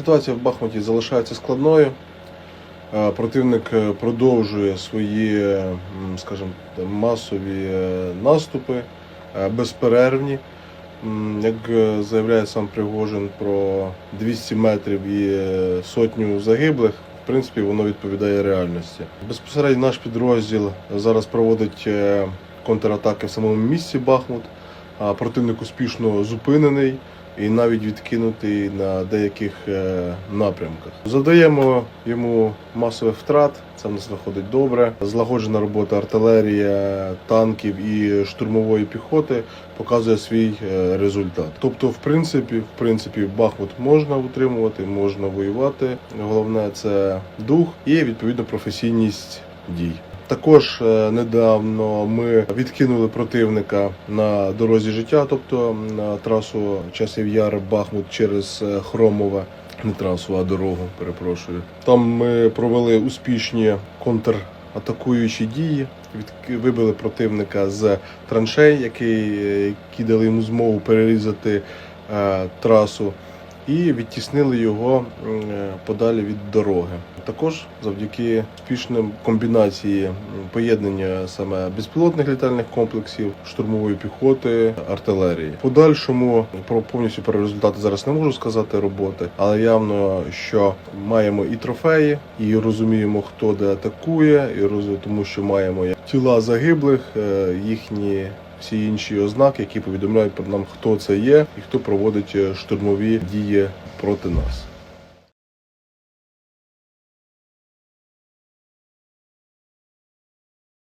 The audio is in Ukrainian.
Ситуація в Бахмуті залишається складною. Е, Противник е, продовжує свої, е, скажімо, масові наступи, безперервні. Як заявляє сам Пригожин про 200 метрів і сотню загиблих, в принципі, воно відповідає реальності. Безпосередньо наш підрозділ зараз проводить контратаки в самому місті Бахмут. Противник успішно зупинений і навіть відкинутий на деяких е, напрямках. Задаємо йому масових втрат. Це в нас виходить добре. Злагоджена робота артилерія, танків і штурмової піхоти показує свій е, результат. Тобто, в принципі, в принципі, Бахмут можна утримувати, можна воювати. Головне це дух і відповідно професійність дій. Також е, недавно ми відкинули противника на дорозі життя, тобто на трасу часів Яр Бахмут через е, Хромове. Не трасу, а дорогу, перепрошую. Там ми провели успішні контратакуючі дії, вибили противника з траншей, які, які дали йому змогу перерізати е, трасу, і відтіснили його е, подалі від дороги. Також завдяки успішним комбінації поєднання саме безпілотних літальних комплексів, штурмової піхоти, артилерії. Подальшому про повністю про результати зараз не можу сказати роботи, але явно, що маємо і трофеї, і розуміємо, хто де атакує, і роз- тому що маємо тіла загиблих, е, їхні. Всі інші ознаки, які повідомляють про нам, хто це є і хто проводить е, штурмові дії проти нас.